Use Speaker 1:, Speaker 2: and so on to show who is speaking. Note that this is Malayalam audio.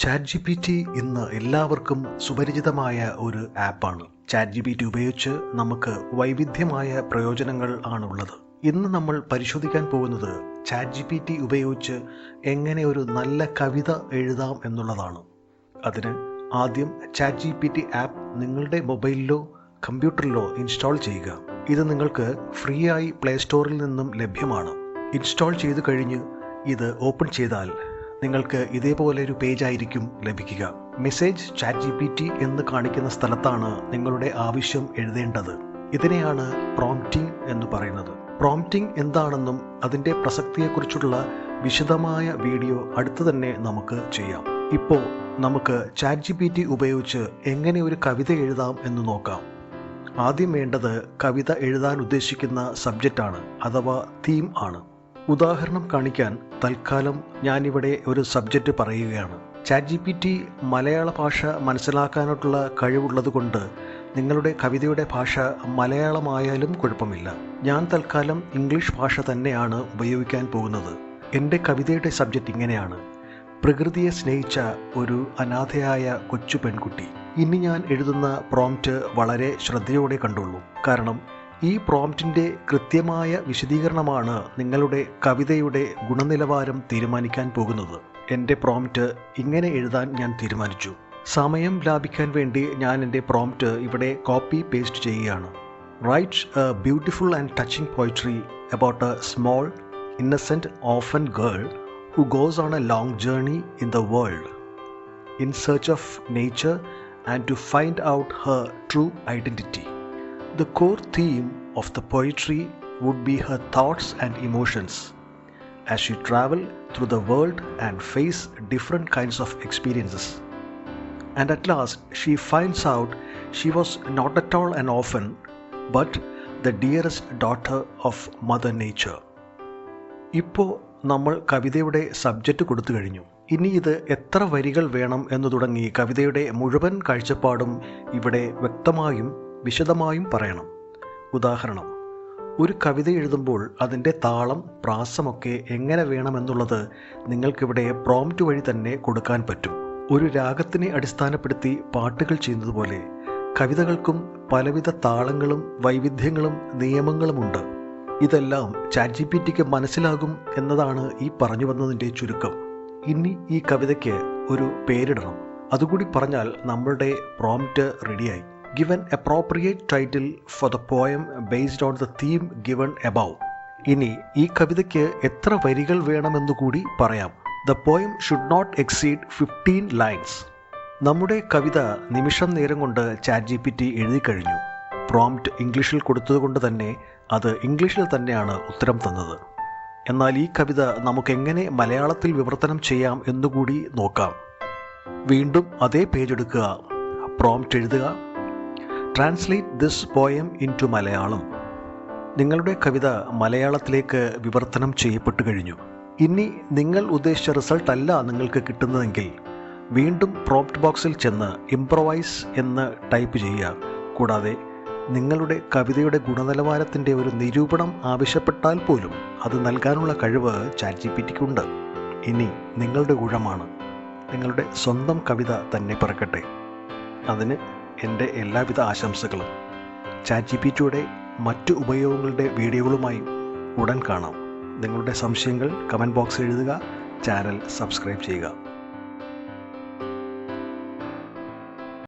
Speaker 1: ചാറ്റ് ജി പി ടി ഇന്ന് എല്ലാവർക്കും സുപരിചിതമായ ഒരു ആപ്പാണ്. ചാറ്റ് ജി പി ടി ഉപയോഗിച്ച് നമുക്ക് വൈവിധ്യമായ പ്രയോജനങ്ങൾ ആണുള്ളത്. ഇന്ന് നമ്മൾ പരിശോധിക്കാൻ പോകുന്നത് ചാറ്റ് ജി പി ടി ഉപയോഗിച്ച് എങ്ങനെ ഒരു നല്ല കവിത എഴുതാം എന്നുള്ളതാണ്. അതിന് ആദ്യം chat G P T app നിങ്ങളുടെ മൊബൈലിലോ കമ്പ്യൂട്ടറിലോ ഇൻസ്റ്റാൾ ചെയ്യുക. ഇത് നിങ്ങൾക്ക് ഫ്രീ ആയി പ്ലേ സ്റ്റോറിൽ നിന്നും ലഭ്യമാണ്. ഇൻസ്റ്റാൾ ചെയ്തു കഴിഞ്ഞ് ഇത് ഓപ്പൺ ചെയ്താൽ നിങ്ങൾക്ക് ഇതേപോലെ ഒരു പേജ് ആയിരിക്കും ലഭിക്കുക. Message chat G P T എന്ന് കാണിക്കുന്ന സ്ഥലത്താണ് നിങ്ങളുടെ ആവശ്യം എഴുതേണ്ടത്. ഇതിനെയാണ് പ്രോംപ്റ്റിംഗ് എന്ന് പറയുന്നത്. പ്രോംപ്റ്റിംഗ് എന്താണെന്നും അതിന്റെ പ്രസക്തിയെക്കുറിച്ചുള്ള വിശദമായ വീഡിയോ അടുത്തു തന്നെ നമുക്ക് ചെയ്യാം. ഇപ്പോൾ നമുക്ക് ചാറ്റ് ജി പി ടി ഉപയോഗിച്ച് എങ്ങനെ ഒരു കവിത എഴുതാം എന്ന് നോക്കാം. ആദ്യം വേണ്ടത് കവിത എഴുതാൻ ഉദ്ദേശിക്കുന്ന സബ്ജക്റ്റാണ് അഥവാ തീം ആണ്. ഉദാഹരണം കാണിക്കാൻ തൽക്കാലം ഞാനിവിടെ ഒരു സബ്ജക്റ്റ് പറയുകയാണ്. ചാറ്റ് ജി പി ടി മലയാള ഭാഷ മനസ്സിലാക്കാനായിട്ടുള്ള കഴിവുള്ളതുകൊണ്ട് നിങ്ങളുടെ കവിതയുടെ ഭാഷ മലയാളമായാലും കുഴപ്പമില്ല. ഞാൻ തൽക്കാലം ഇംഗ്ലീഷ് ഭാഷ തന്നെയാണ് ഉപയോഗിക്കാൻ പോകുന്നത്. എന്റെ കവിതയുടെ സബ്ജക്റ്റ് ഇങ്ങനെയാണ്. പ്രകൃതിയെ സ്നേഹിച്ച ഒരു അനാഥയായ കൊച്ചു പെൺകുട്ടി. ഇനി ഞാൻ എഴുതുന്ന പ്രോംപ്റ്റ് വളരെ ശ്രദ്ധയോടെ കണ്ടുള്ളൂ. കാരണം ഈ പ്രോംപ്റ്റിന്റെ കൃത്യമായ വിശദീകരണമാണ് നിങ്ങളുടെ കവിതയുടെ ഗുണനിലവാരം തീരുമാനിക്കാൻ പോകുന്നത്. എന്റെ പ്രോംപ്റ്റ് ഇങ്ങനെ എഴുതാൻ ഞാൻ തീരുമാനിച്ചു. സമയം ലാഭിക്കാൻ വേണ്ടി ഞാൻ എന്റെ പ്രോംപ്റ്റ് ഇവിടെ കോപ്പി പേസ്റ്റ് ചെയ്യുകയാണ്. Write a beautiful and touching poetry about a small innocent orphan girl who goes on a long journey in the world in search of nature and to find out her true identity. The core theme of the poetry would be her thoughts and emotions as she travel through the world and face different kinds of experiences. And at last, she finds out she was not at all an orphan, but the dearest daughter of Mother Nature. ഇപ്പോൾ നമ്മൾ കവിതയുടെ സബ്ജക്റ്റ് കൊടുത്തു കഴിഞ്ഞു ഇനി ഇത് എത്ര വരികൾ വേണം എന്ന് തുടങ്ങി കവിതയുടെ മുഴുവൻ കാഴ്ചപ്പാടും ഇവിടെ വ്യക്തമായും വിശദമായും പറയണം. ഉദാഹരണം ഒരു കവിത എഴുതുമ്പോൾ അതിന്റെ താളം പ്രാസമൊക്കെ എങ്ങനെ വേണമെന്നുള്ളത് നിങ്ങൾക്കിവിടെ പ്രോംറ്റ് വഴി തന്നെ കൊടുക്കാൻ പറ്റും. ഒരു രാഗത്തിനെ അടിസ്ഥാനപ്പെടുത്തി പാട്ടുകൾ ചെയ്യുന്നതുപോലെ കവിതകൾക്കും പലവിധ താളങ്ങളും വൈവിധ്യങ്ങളും നിയമങ്ങളുമുണ്ട്. ഇതെല്ലാം ചാറ്റ് ജി പി ടിക്ക് മനസ്സിലാകും എന്നതാണ് ഈ പറഞ്ഞു വന്നതിന്റെ ചുരുക്കം. ഇനി ഈ കവിതയ്ക്ക് ഒരു പേരിടണം. അതുകൂടി പറഞ്ഞാൽ നമ്മളുടെ പ്രോംപ്റ്റ് റെഡിയായി given appropriate title for the poem based on the theme given above ഇനി ഈ കവിതയ്ക്ക് എത്ര വരികൾ വേണമെന്നു കൂടി പറയാം. The poem should not exceed fifteen lines നമ്മുടെ കവിത നിമിഷം നേരം കൊണ്ട് ചാറ്റ് ജി പി ടി എഴുതി കഴിഞ്ഞു പ്രോംപ്റ്റ് ഇംഗ്ലീഷിൽ കൊടുത്തതുകൊണ്ട് തന്നെ അത് ഇംഗ്ലീഷിൽ തന്നെയാണ് ഉത്തരം തന്നത്. എന്നാൽ ഈ കവിത നമുക്കെങ്ങനെ മലയാളത്തിൽ വിവർത്തനം ചെയ്യാം എന്നുകൂടി നോക്കാം. വീണ്ടും അതേ പേജ് എടുക്കുക. പ്രോംപ്റ്റ് എഴുതുക. Translate this poem into Malayalam നിങ്ങളുടെ കവിത മലയാളത്തിലേക്ക് വിവർത്തനം ചെയ്യപ്പെട്ടു കഴിഞ്ഞു. ഇനി നിങ്ങൾ ഉദ്ദേശിച്ച റിസൾട്ട് അല്ല നിങ്ങൾക്ക് കിട്ടുന്നതെങ്കിൽ വീണ്ടും പ്രോപ്റ്റ് ബോക്സിൽ ചെന്ന് ഇംപ്രവൈസ് എന്ന് ടൈപ്പ് ചെയ്യുക. കൂടാതെ നിങ്ങളുടെ കവിതയുടെ ഗുണനിലവാരത്തിന്റെ ഒരു നിരൂപണം ആവശ്യപ്പെട്ടാൽ പോലും അത് നൽകാനുള്ള കഴിവ് ചാറ്റ് ജി പി ടിക്കുണ്ട് ഇനി നിങ്ങളുടെ ഊഴമാണ്. നിങ്ങളുടെ സ്വന്തം കവിത തന്നെ പറക്കട്ടെ. അതിന് എന്റെ എല്ലാവിധ ആശംസകളും. ചാറ്റ് ജി പി ടിയുടെ മറ്റു ഉപയോഗങ്ങളുടെ വീഡിയോകളുമായി ഉടൻ കാണാം. നിങ്ങളുടെ സംശയങ്ങൾ കമന്റ് ബോക്സിൽ എഴുതുക ചാനൽ സബ്സ്ക്രൈബ് ചെയ്യുക.